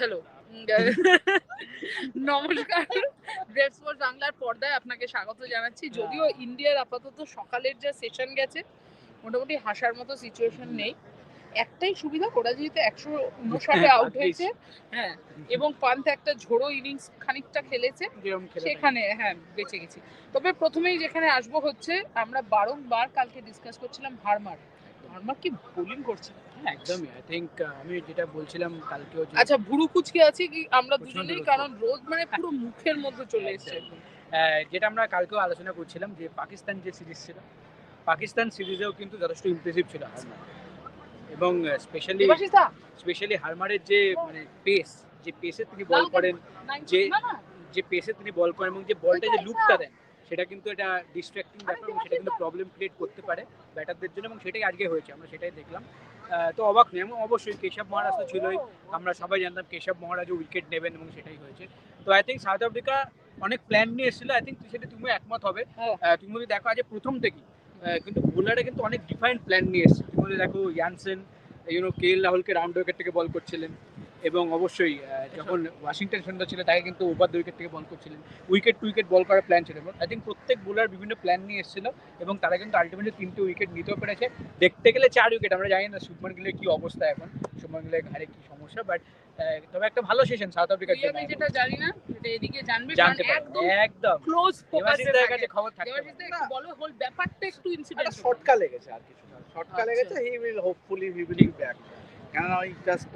Hello নমস্কার। Great sports বাংলার পর্দায় আপনাকে স্বাগত জানাচ্ছি। যদিও ইন্ডিয়ার আপাতত সকালের যে সেশন গেছে মোটামুটি হাসার মতো সিচুয়েশন নেই। একটাই সুবিধা ওরা যেহেতু একশো উনষাটে আউট হয়েছে। হ্যাঁ এবং পান্থ একটা ঝোড়ো ইনিংস খানিকটা খেলেছে। সেখানে হ্যাঁ বেঁচে গেছি। তবে প্রথমেই যেখানে আসব হচ্ছে আমরা বারংবার কালকে ডিসকাস করছিলাম হারমার কি বোলিং করছে? হ্যাঁ, একদমই। আই থিঙ্ক আমি যেটা বলছিলাম কালকেও আচ্ছা ভুরু কুচকে আছে কি আমরা দুজনেই? কারণ রোদ মানে পুরো মুখের মধ্যে চলে এসেছে যেটা আমরা কালকেও আলোচনা করছিলাম যে পাকিস্তান যে সিরিজ ছিল পাকিস্তান সিরিজেও কিন্তু যথেষ্ট ইমপ্রেসিভ ছিল হারমার। এবং স্পেশালি স্পেশালি হারমারের যে মানে পেস যে পেসে তিনি বল করেন যে- যে পেসে তিনি বল করেন এবং যে বলটা যে লুপটা দেন সেটা কিন্তু এটা ডিস্ট্র্যাক্টিং ব্যাপার এবং সেটা কিন্তু প্রবলেম ক্রিয়েট করতে পারে ব্যাটারদের জন্য এবং সেটাই আজকে হয়েছে আমরা সেটাই দেখলাম। তো অবাক নেই এবং অবশ্যই কেশব মহারাজ তো ছিলই আমরা সবাই জানতাম কেশব মহারাজও উইকেট নেবেন এবং সেটাই হয়েছে। তো আই থিঙ্ক সাউথ আফ্রিকা অনেক প্ল্যান নিয়ে এসেছিল আই থিঙ্ক সেটা তুমি একমত হবে। হ্যাঁ। তুমি যদি দেখো আজ প্রথম থেকেই কিন্তু বোলারে কিন্তু অনেক ডিফাইন্ড প্ল্যান নিয়ে এসেছে। তুমি যদি দেখো ইয়ানসেন ইউনো কে এল রাহুলকে রাউন্ড উইকেট থেকে বল করছিলেন। এবং অবশ্যই যখন ওয়াশিংটন সুন্দর ছিল তাকে কিন্তু ওভার দ্য উইকেট থেকে বল করছিলেন। উইকেট টু উইকেট বল করার প্ল্যান ছিল। এবং আই থিঙ্ক প্রত্যেক বোলার বিভিন্ন প্ল্যান নিয়ে এসেছিল এবং তারা কিন্তু আলটিমেটলি তিনটে উইকেট নিতেও পেরেছে। দেখতে গেলে চার উইকেট আমরা জানি না শুভমান গিলের কি অবস্থা এখন। শুভমান গিলের ঘাড়ে কি সমস্যা বাট তবে একটা ভালো সেশন সাউথ আফ্রিকার জন্য। আমি যেটা জানি না সেটা এদিকে জানবে জানতে একদম একদম। ক্লোজ ফোকাসে কাছে খবর পারে। বলো হোল ব্যাপারটা একটু ইনসিডেন্ট শর্টকা লেগেছে আর কিছু না শর্টকা। লেগেছে। He will hopefully he will be back কেননা ওই জাস্ট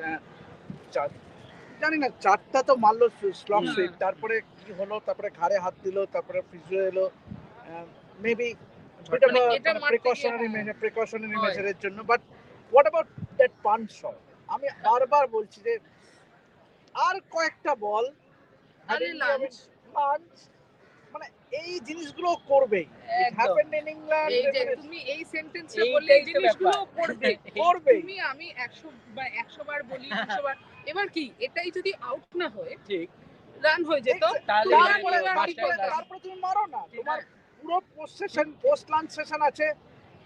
জানি না চারটা তো মারলো স্লপ। সুইপ তারপরে কি হলো তারপরে ঘাড়ে হাত দিল তারপরে ফিজিও এলো মেবি প্রিকশনারি। প্রিকশনারি মেজারের জন্য। But what about that punch shot আমি বারবার বলছি যে আর কয়েকটা বল আরে লাঞ্চ এই জিনিসগুলো। হ্যাপেন্ড ইন ইংল্যান্ড যে তুমি এই সেন্টেন্সটা বললে এই জিনিসগুলো করবে। করবে। তুমি আমি একশো বা একশো বার বলি দুশো বার। এবার কি এটাই যদি আউট না হয়ে ঠিক। রান হয়ে যেত তাহলে তারপরে তুমি মারো না। তোমার পুরো post session post lunch session আছে।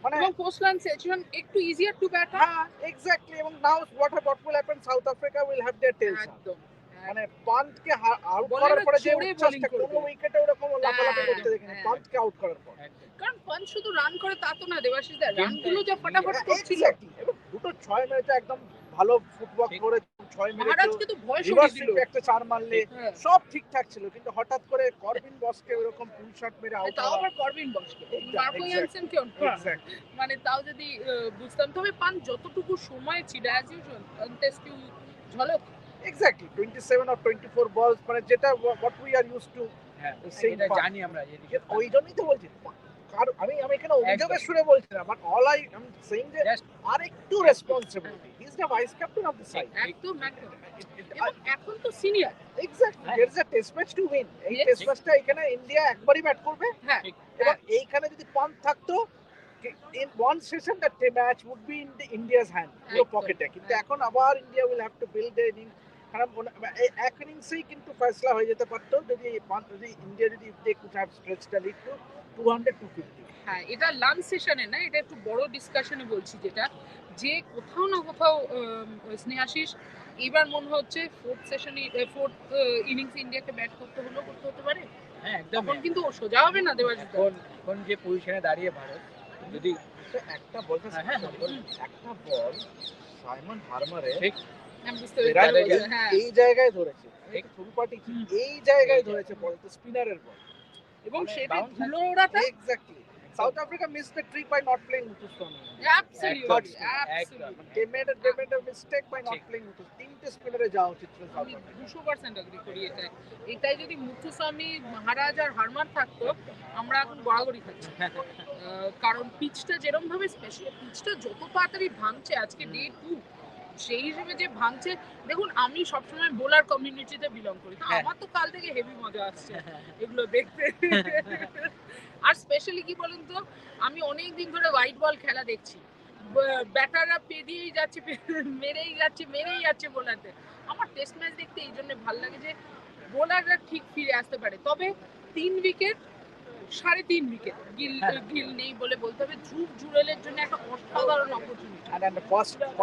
মানে এবং পোস্ট সেশন একটু ইজিয়ার টু ব্যাট হ্যাঁ এক্স্যাক্টলি এবং now what what will happen South Africa will have their tails একদম। মানে আউট করার পরে যে উচ্ছ্বাসটা কোনো উইকেটে ওরকম লাফালাফি হ্যাঁ, করতে দেখিনি হ্যাঁ। আউট করার পর। কারণ শুধু রান করে তা তো না দেবাশিস দা রানগুলো যা ফটাফট হ্যাঁ, করছিল। দুটো ছয় মেরেছে একদম ভালো ফুটবল করে ছয় ভয় সরিয়ে দিল। একটা চার মারলে হ্যাঁ। সব ঠিকঠাক ছিল। কিন্তু হঠাৎ করে করবিন বসকে ওরকম ফুল শট মেরে আউট তাও আবার করবিন বসকে মার্কো ইয়ানসেন কেউ মানে তাও যদি বুঝতাম। তবে পান যতটুকু সময় ছিল অ্যাজ ইউজুয়াল টেস্ট ঝলক এক্স্যাক্টলি 27 অর 24 বলস মানে যেটা what we are used to হ্যাঁ. জানি আমরা ওই জন্যই তো বলছি আমি আমি এখানে অভিযোগের সুরে বলছি না but all I am saying যে আর একটু responsibility he is the vice captain of the side একদম এখন তো সিনিয়র এক্স্যাক্টলি হ্যাঁ। There is a test match to win এই টেস্ট ম্যাচটা এখানে ইন্ডিয়া একবারই ব্যাট করবে। হ্যাঁ। এবং এইখানে যদি পান থাকতো in one session that match the India's hand পুরো একদম, পকেটে কিন্তু এখন আবার India will have to build a inning কারণ মনে- এক ইনিংসেই কিন্তু ফয়সলা হয়ে যেতে পারতো যদি যদি ইন্ডিয়া যদি could have stretched lead to 200 250 হ্যাঁ এটা লাঞ্চ সেশনে না এটা একটু বড় ডিসকাশনে বলছি যেটা যে কোথাও না কোথাও স্নেহাশিস এবার মনে হচ্ছে ফোর্থ সেশনে ফোর্থ ইনিংস ইন্ডিয়াকে ব্যাট করতে হলেও করতে হতে পারে। হ্যাঁ একদম। তখন কিন্তু সোজা হবে না দেওয়ার এখন যে পজিশনে দাঁড়িয়ে ভারত যদি একটা বল হ্যাঁ, হ্যাঁ, একটা বল সাইমন হারমারে ঠিক। হ্যাঁ এই জায়গায় ধরেছে। ঠিক। পার্টি এই জায়গায় ধরেছে বল স্পিনারের বল। এবং সেটা ধুলো ওড়াটা exactly South Africa miss the trick by not playing absolutely absolutely playing তিনটে স্পিনারে যাওয়া উচিত ছিল আমি করি এটাই। এটাই যদি মুথুস্বামী মহারাজ আর হারমার থাকতো আমরা এখন গড়াগড়ি খাচ্ছি আহ, কারণ পিচটা যেরকম ভাবে স্পেশাল পিচটা যত তাড়াতাড়ি ভাঙছে আজকে ডে টু সেই হিসেবে যে ভাঙছে দেখুন আমি সবসময় বোলার কমিউনিটিতে বিলং করি। তো হ্যাঁ। আমার তো কাল থেকে হেভি মজা আসছে এগুলো দেখতে। আর স্পেশালি কি বলুন তো আমি অনেক দিন ধরে হোয়াইট বল খেলা দেখছি। ব্যাটাররা পেরিয়েই যাচ্ছে মেরেই যাচ্ছে মেরেই যাচ্ছে বোলারদের। আমার টেস্ট ম্যাচ দেখতে এই জন্য ভালো লাগে যে বোলাররা ঠিক ফিরে আসতে পারে। তবে তিন উইকেট সাড়ে তিন উইকেট গিল হ্যাঁ। গিল নেই বলে বলতে হবে। ধ্রুব জুড়েলের জন্য একটা অসাধারণ opportunity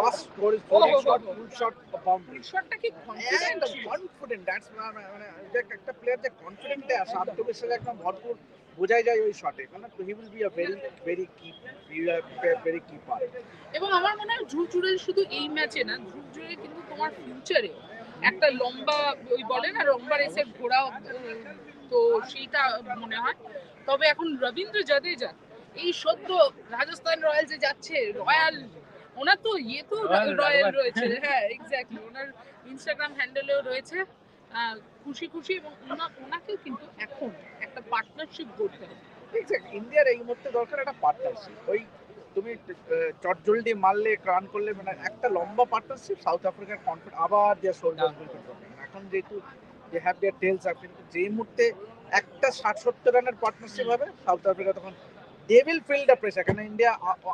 is Oh, full oh, shot, oh. full shot boundary. শটটা কি কনফিডেন্ট confident, that's মানে যে একটা প্লেয়ার যে কনফিডেন্টে আসে আত্মবিশ্বাস একদম ভরপুর বোঝাই যায় ওই শটে মানে he will be a very very key very key part এবং আমার মনে হয় ধ্রুব জুড়েল শুধু এই ম্যাচে না ধ্রুব জুড়েল কিন্তু তোমার ফিউচারে একটা লম্বা ওই বলে না লম্বা রেসের ঘোড়া তো সেইটা মনে হয়। তবে এখন রবীন্দ্র জাদেজা এই সদ্য রাজস্থান রয়্যালসে যাচ্ছে রয়্যাল ওনার তো ইয়ে তো রয়্যাল রয়্যাল রয়েছে হ্যাঁ এক্স্যাক্টলি ওনার ইনস্টাগ্রাম হ্যান্ডেলেও রয়েছে আহ, খুশি খুশি এবং ওনা- ওনাকেও কিন্তু এখন একটা পার্টনারশিপ করতে হবে ইন্ডিয়ার এই মুহূর্তে দরকার একটা পার্টনারশিপ ওই তুমি চটজলদি মারলে রান করলে মানে একটা লম্বা পার্টনারশিপ সাউথ আফ্রিকার কনফিডেন্ট আবার দেয়ার শোল্ডার এখন যেহেতু they have their tails up কিন্তু যেই মুহূর্তে একটা ষাট সত্তর রানের পার্টনারশিপ হবে সাউথ আফ্রিকা তখন they will feel the pressure কারণ ইন্ডিয়া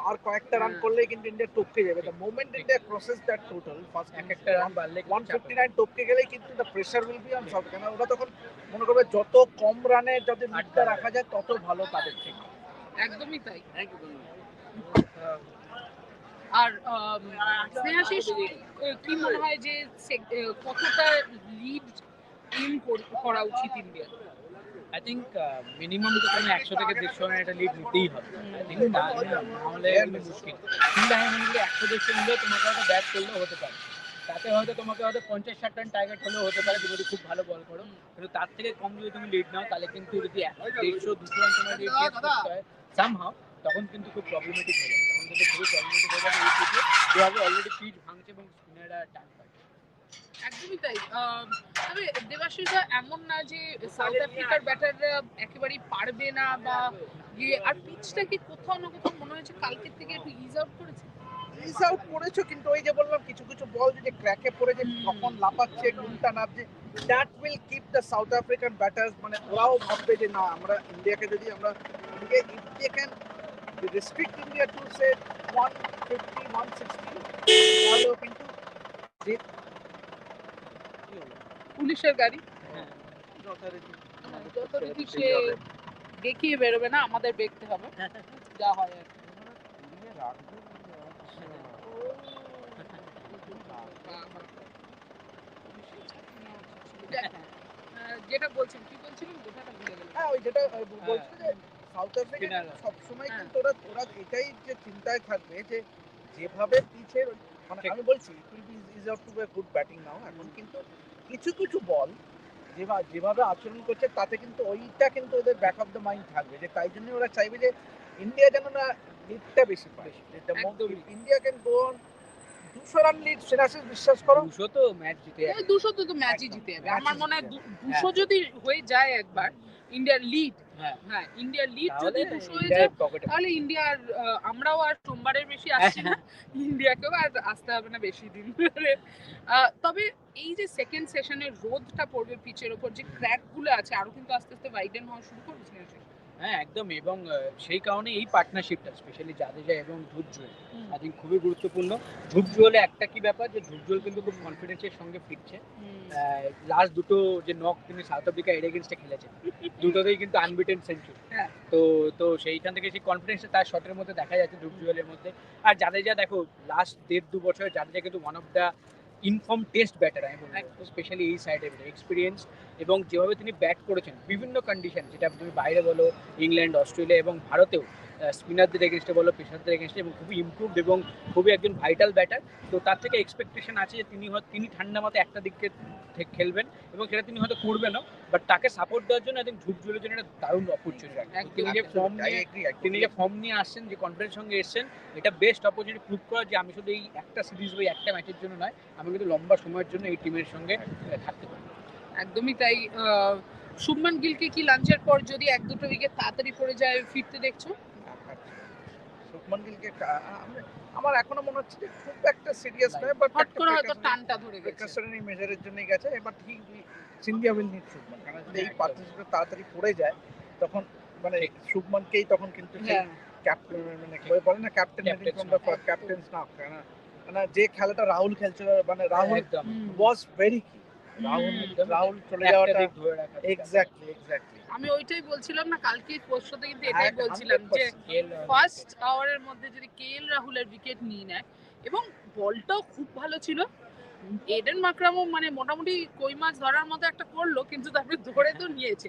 আর কয়েকটা রান করলেই কিন্তু ইন্ডিয়া টপকে যাবে। The moment India crosses that total first এক একটা রান বাড়লে ওয়ান ফিফটি নাইন টপকে গেলেই কিন্তু the pressure will be on South কারণ ওরা তখন মনে করবে যত কম রানে যাতে লিডটা রাখা যায় তত ভালো তাদের থেকে একদমই তাই। আর স্নেহাশিস কি মনে হয় যে কতটা লিড এম করা উচিত ইন্ডিয়ার আই থিঙ্ক মিনিমাম তো তুমি একশো থেকে দেড়শো রানের একটা লিড নিতেই হবে। আই থিঙ্ক নাহলে মুশকিল। কিন্তু আমি মনে করি একশো দেড়শো নিলেও তোমাকে হয়তো ব্যাট করলেও হতে পারে। তাতে হয়তো তোমাকে হয়তো পঞ্চাশ ষাট রান টার্গেট হলেও হতে পারে তুমি যদি খুব ভালো বল করো। কিন্তু তার থেকে কম যদি তুমি লিড নাও তাহলে কিন্তু যদি এক- দেড়শো দুশো রান তোমার লিড করতে হয় সামহাও তখন কিন্তু খুব প্রবলেমেটিক হয়ে যাবে। তখন কিন্তু খুবই প্রবলেমেটিক হয়ে যাবে এই পিচে যেভাবে অলরেডি পিচ ভাঙছে এবং স্পিনাররা টান একদমই তাই। তবে দেবাশিসা এমন না যে সাউথ আফ্রিকার ব্যাটাররা একেবারেই পারবে না বা ইয়ে আর পিচটা কি কোথাও না কোথাও মনে হয়েছে কালকের থেকে একটু ইজ আউট করেছে? মিস আউট করেছ কিন্তু ওই যে বললাম কিছু কিছু বল যদি ক্র্যাকে পড়ে যে কখন লাফাচ্ছে কোনটা নামছে। That will keep the South African batters মানে ওরাও ভাববে যে না আমরা ইন্ডিয়াকে যদি আমরা India if they can restrict India to say one fifty one sixty তাহলেও কিন্তু যে? পুলিশের গাড়ি। হ্যাঁ। যথারীতি হ্যাঁ, সে দেখিয়ে বেরোবে না আমাদের দেখতে হবে। যা হয় আর আহ, যেটা বলছেন কি বলছিলেন? কথাটা ভুলে গেলাম। হ্যাঁ ওই যেটা আহ, বলছি যে সাউথ আফ্রিকা সবসময় হ্যাঁ। কিন্তু ওরা ওরা এটাই যে চিন্তায় থাকবে যে যেভাবে পিচের মানে আমি বলছি it will be ease out to good batting now এখন কিন্তু কিছু কিছু বল যেভাবে যেভাবে আচরণ করছে তাতে কিন্তু ওইটা কিন্তু ওদের ব্যাক অফ দ্য মাইন্ড থাকবে। যে তাই জন্য ওরা চাইবে যে ইন্ডিয়া যেন না লিডটা বেশি পায়। ইন্ডিয়া ক্যান গো অন দুশো রান লিড সেনাসিস বিশ্বাস করো। দুশো তো ম্যাচ জিতে যাবে। দুশো তো তো ম্যাচই জিতে যাবে। আমার মনে হয় দু- দুশো যদি হয়ে যায় একবার ইন্ডিয়ার লিড হ্যাঁ হ্যাঁ লিড যদি দুশো হয়ে যায় তাহলে ইন্ডিয়ার আমরাও আর সোমবারের বেশি আসছি না ইন্ডিয়াকেও আর আসতে হবে না বেশি দিন ধরে। তবে এই যে সেকেন্ড সেশনের রোদটা পড়বে পিচের ওপর যে ক্র্যাকগুলো আছে আরও কিন্তু আস্তে আস্তে ওয়াইডেন হওয়া শুরু করবে। হ্যাঁ একদম। এবং সেই কারণে এই পার্টনারশিপটা স্পেশালি জাদেজা এবং ধুপজুয়েল আই থিঙ্ক খুবই গুরুত্বপূর্ণ। ধুপজুয়েলে একটা কি ব্যাপার? যে ধুপজুয়েল কিন্তু খুব কনফিডেন্সের সঙ্গে ফিরছে। লাস্ট দুটো যে নক তিনি সাউথ আফ্রিকা এর এগেনস্টে খেলেছেন দুটোতেই কিন্তু আনবিটেন সেঞ্চুরি হ্যাঁ। তো তো সেইখান থেকে সেই কনফিডেন্সটা তার শটের মধ্যে দেখা যাচ্ছে ধুপজুয়েলের মধ্যে। আর জাদেজা দেখো লাস্ট দেড় দু বছর জাদেজা কিন্তু one of the in-form test batter আমি বলব স্পেশালি এই সাইডে এক্সপিরিয়েন্স এবং যেভাবে তিনি ব্যাট করেছেন বিভিন্ন কন্ডিশন যেটা তুমি বাইরে বলো ইংল্যান্ড অস্ট্রেলিয়া এবং ভারতেও স্পিনারদের এগেনস্টে বলো পেশারদের এগেনস্টে এবং খুবই ইমপ্রুভড এবং খুবই একজন ভাইটাল ব্যাটার তো তার থেকে এক্সপেকটেশন আছে যে তিনি হয়তো তিনি ঠান্ডা মতো একটা দিকে থেকে খেলবেন এবং সেটা তিনি হয়তো করবেনও বাট তাকে সাপোর্ট দেওয়ার জন্য একদম ঝুপ জন্য একটা দারুণ অপরচুনিটি তিনি যে ফর্ম নিয়ে তিনি যে ফর্ম নিয়ে আসছেন যে কনফিডেন্স সঙ্গে এসেছেন এটা বেস্ট অপরচুনিটি প্রুভ করা যে আমি শুধু এই একটা সিরিজ বা একটা ম্যাচের জন্য নয় আমি কিন্তু লম্বা সময়ের জন্য এই টিমের সঙ্গে থাকতে পারি। একদমই তাই শুভমান গিলকে কি লাঞ্চের পর যদি এক দুটো উইকেট তাড়াতাড়ি পড়ে যায় ফিরতে দেখছ? শুভমন গিলকে আমার এখনও মনে হচ্ছে যে খুব একটা সিরিয়াস নয় বাট হট করে হয়তো টানটা ধরে গেছে। প্রিকশনারি মেজারের জন্যই গেছে এবার ঠিক ইন্ডিয়া উইল নিড শুভমন কারণ যদি এই। পার্টনারশিপটা তাড়াতাড়ি পড়ে যায় তখন মানে শুভমনকেই তখন কিন্তু হ্যাঁ। ক্যাপ্টেন মানে বলে না ক্যাপ্টেন Captain's ফ্রম ক্যাপ্টেন্স না? কেন মানে যে খেলাটা রাহুল খেলছিল মানে রাহুল একদম। ওয়াজ ভেরি কি রাহুল রাহুল চলে যাওয়াটা এক্স্যাক্টলি এক্স্যাক্টলি আমি ওইটাই বলছিলাম না কালকে পোস্টতে কিন্তু এটাই হ্যাঁ, বলছিলাম যে ফার্স্ট আওয়ারের মধ্যে যদি কে এল রাহুলের উইকেট নিয়ে নেয় এবং বলটাও খুব ভালো ছিল এডেন মাকরামও মানে মোটামুটি কই মাছ ধরার মতো একটা করল কিন্তু তারপরে ধরে তো নিয়েছে।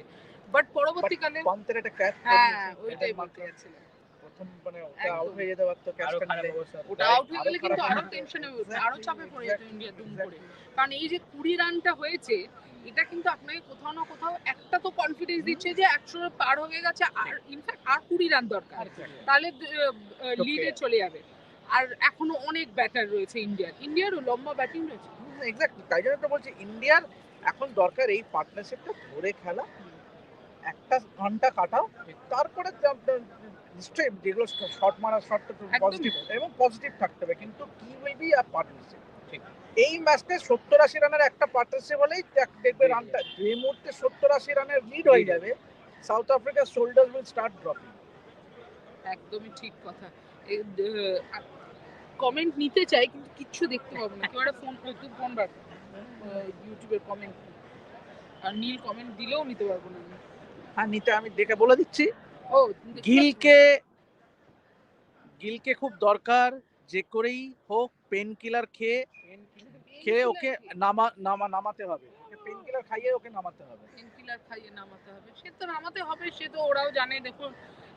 বাট পরবর্তীকালে পান্তের একটা ক্যাচ হ্যাঁ ওইটাই বলতে যাচ্ছিলাম। প্রথম মানে ওটা আউট হয়ে যেতে পারতো আরও ক্যাচটা অবস্থা। ওটা আউট হয়ে গেলে কিন্তু আরও টেনশনে আরও চাপে পড়ে যেত ইন্ডিয়া দুম করে। কারণ এই যে কুড়ি রানটা হয়েছে এটা কিন্তু আপনাকে কোথাও না কোথাও একটা তো কনফিডেন্স দিচ্ছে যে একশো পার হয়ে গেছে আর ইনফ্যাক্ট আর কুড়ি রান দরকার। তাহলে লিডে চলে যাবে। আর এখনও অনেক ব্যাটার রয়েছে ইন্ডিয়ার ইন্ডিয়ারও লম্বা ব্যাটিং রয়েছে। এক্স্যাক্টলি তাই জন্য তো বলছি ইন্ডিয়ার এখন দরকার এই পার্টনারশিপটা ধরে খেলা। একটা ঘণ্টা কাটাও তারপরে নিশ্চয়ই যেগুলো শর্ট মারা শর্ট একদমই পজিটিভ এবং পজিটিভ থাকতে হবে কিন্তু কি উইল বি আর পার্টনারশিপ ঠিক। এই ম্যাচটা সত্তর আশি রানের একটা পার্টনারশিপ হলেই দেখ- দেখবে রানটা। যে মুহূর্তে সত্তর আশি রানের লিড হয়ে যাবে। সাউথ আফ্রিকার শোল্ডার উইল স্টার্ট ড্রপিং একদমই ঠিক কথা। কমেন্ট নিতে চাই কিন্তু কিচ্ছু দেখতে পাবো না। কেউ একটা ফোন তুই ফোন বার ইউটিউবের কমেন্ট আর নীল কমেন্ট দিলেও নিতে পারব না। আমি। হ্যাঁ নিতে আমি দেখে বলে দিচ্ছি। ও? গিলকে গিলকে খুব দরকার। যে করেই হোক পেন কিলার খেয়ে খেয়ে ওকে নামা নামা নামাতে হবে। ওকে পেন কিলার খাইয়ে ওকে নামাতে হবে। পেনকিলার খাইয়ে নামাতে হবে। সে তো নামাতে হবে সে তো ওরাও জানে দেখুন।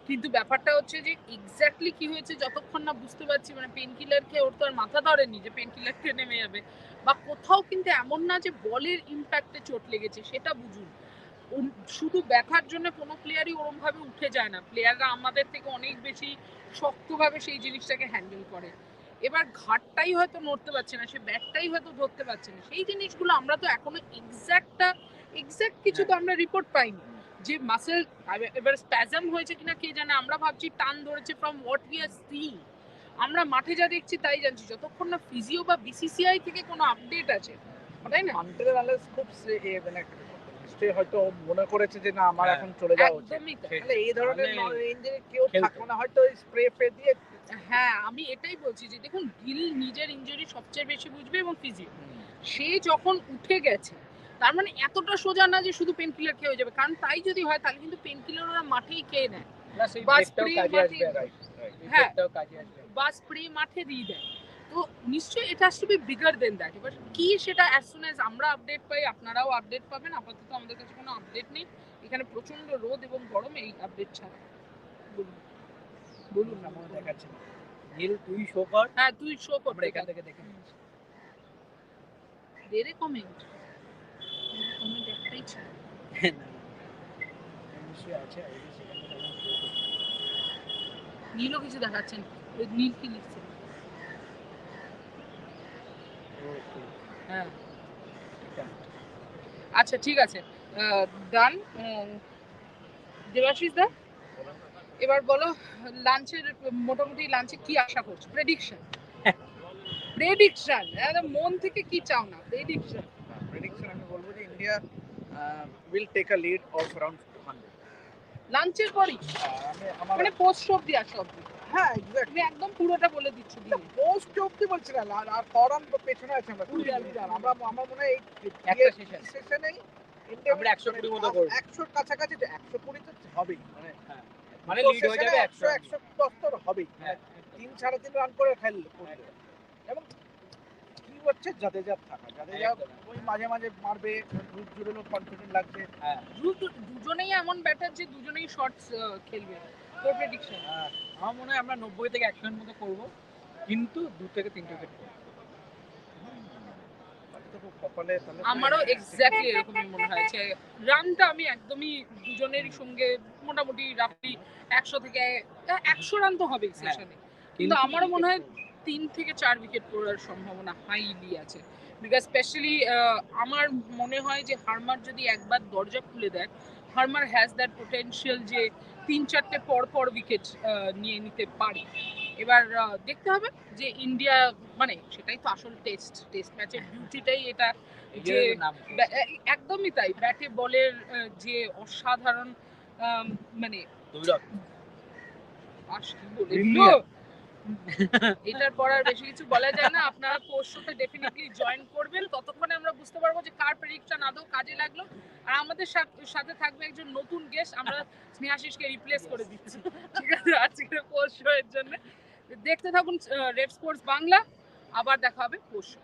কিন্তু ব্যাপারটা হচ্ছে যে এক্স্যাক্টলি কি হয়েছে যতক্ষণ না বুঝতে পারছি মানে পেনকিলার খেয়ে ওর তো আর মাথা ধরেনি যে পেনকিলার খেয়ে নেমে যাবে। বা কোথাও কিন্তু এমন না যে বলের ইম্প্যাক্টে চোট লেগেছে সেটা বুঝুন। শুধু ব্যথার জন্য কোনো প্লেয়ারই ওরম ভাবে উঠে যায় না। প্লেয়াররা আমাদের থেকে অনেক বেশি শক্তভাবে সেই জিনিসটাকে হ্যান্ডেল করে। এবার ঘাটটাই হয়তো নড়তে পারছে না সে ব্যাটটাই হয়তো ধরতে পারছে না। সেই জিনিসগুলো আমরা তো এখনও এক্স্যাক্টটা এক্স্যাক্ট কিছু তো আমরা রিপোর্ট পাইনি। যে মাসেল এবার স্প্যাজম হয়েছে কিনা কে জানে আমরা ভাবছি টান ধরেছে from what we are seeing আমরা মাঠে যা দেখছি তাই জানছি। যতক্ষণ না ফিজিও বা বিসিসিআই থেকে কোনো আপডেট আছে তাই না? আন্টেল আনলেস খুব সে- মানে নিশ্চয়ই হয়তো মনে করেছে যে না আমার হ্যাঁ, এখন চলে যাওয়া উচিত একদমই তাই। তাহলে এই ধরনের মানে কেউ খেলতো। থাকবে না হয়তো স্প্রে ফে দিয়ে হ্যাঁ আমি এটাই বলছি যে দেখুন গিল নিজের ইনজুরি সবচেয়ে বেশি বুঝবে এবং ফিজিও সে যখন উঠে গেছে তার মানে এতটা সোজা না যে শুধু পেন কিলার খেয়ে হয়ে যাবে কারণ তাই যদি হয় তাহলে কিন্তু পেন কিলার ওরা মাঠেই খেয়ে নেয় বা ব্রেকটাও spray কাজে মাটি- আসবে রাইট রাইট হ্যাঁ। ব্রেকটাও কাজে আসবে বা স্প্রে মাঠে দিয়ে দেয় তো নিশ্চয়ই এটা to be bigger than that এবার কি সেটা অ্যাজ সুন অ্যাজ আমরা আপডেট পাই আপনারাও আপডেট পাবেন। আপাতত আমাদের কাছে কোনো আপডেট নেই। এখানে প্রচণ্ড রোদ এবং গরম এই আপডেট ছাড়া। বলুন। বলুন না মনে দেখাচ্ছে নীল তুই শো কর। হ্যাঁ তুই শো আমরা করতে এখান থেকে দেখে নিচ্ছি। দে রে কমেন্ট কমেন্ট একটাই ছিল আমরা। নীলও কিছু দেখাচ্ছেন। নীল কি লিখছে হ্যাঁ। আচ্ছা ঠিক আছে। ডান দেবাশিস দা এবার বলো লাঞ্চের মোটামুটি লাঞ্চে কি আশা করছ? প্রেডিকশন প্রেডিকশন একদম মন থেকে কি চাও না? প্রেডিকশন প্রেডিকশন আমি বলব যে India will take a lead of around hundred লাঞ্চের পরই? মানে পোস্ট অব্দি আসা অব্দি হ্যাঁ এক্স্যাক্টলি একদম পুরোটা বলে দিচ্ছ দিনে পোস্ট অব্দি বলছি না আর- আর ফরান পেছনে আছে আমরা। কুড়ি কুড়ি আমরা আমার মনে হয় এই একটা সেশনেই আমরা 120 মতো করব। একশোর কাছাকাছি একশো কুড়ি তো হবেই। মানে মানে লিড হয়ে যাবে একশো একশো একশো দশ তো হবেই। হ্যাঁ তিন সাড়ে তিন রান করে খেললো এবং কি হচ্ছে জাদেজার থাকা। জাদেজা ওই মাঝে মাঝে মারবে কনফিডেন্ট লাগছে। হ্যাঁ। দুজনেই এমন ব্যাটার যে দুজনেই শর্টস খেলবে। তোর প্রেডিকশন হ্যাঁ, আমার মনে হয় আমরা নব্বই থেকে করব কিন্তু দু থেকে উইকেট আমারও এক্স্যাক্টলি এরকমই মনে হয়েছে রানটা আমি একদমই দুজনেরই সঙ্গে মোটামুটি রাফলি একশো থেকে একশো রান তো হবেই হ্যাঁ। সেশনে কিন্তু আমারও মনে হয় তিন থেকে চার উইকেট পড়ার সম্ভাবনা হাইলি আছে। বিকজ স্পেশালি আমার মনে হয় যে হারমার যদি একবার দরজা খুলে দেয় হারমার হ্যাজ দ্যাট পোটেনশিয়াল যে তিন চারটে পর পর উইকেট নিয়ে নিতে পারে। এবার দেখতে হবে যে ইন্ডিয়া মানে সেটাই তো আসল টেস্ট টেস্ট ম্যাচের বিউটিটাই এটা যে একদমই তাই। ব্যাটে বলের যে অসাধারণ মানে এটার পর আর বেশি কিছু বলা যায় না। আপনারা পোস্টে ডেফিনেটলি জয়েন করবেন। ততক্ষণে আমরা বুঝতে পারব যে কার প্রেডিকশন আদৌ কাজে লাগল। আর আমাদের সাথ- থাকবে একজন নতুন গেস্ট আমরা স্নেহাশিসকে রিপ্লেস করে দিচ্ছি। ঠিক আছে? আজকের পোস্ট শো এর জন্য। দেখতে থাকুন রেড স্পোর্টস বাংলা আবার দেখা হবে পোস্ট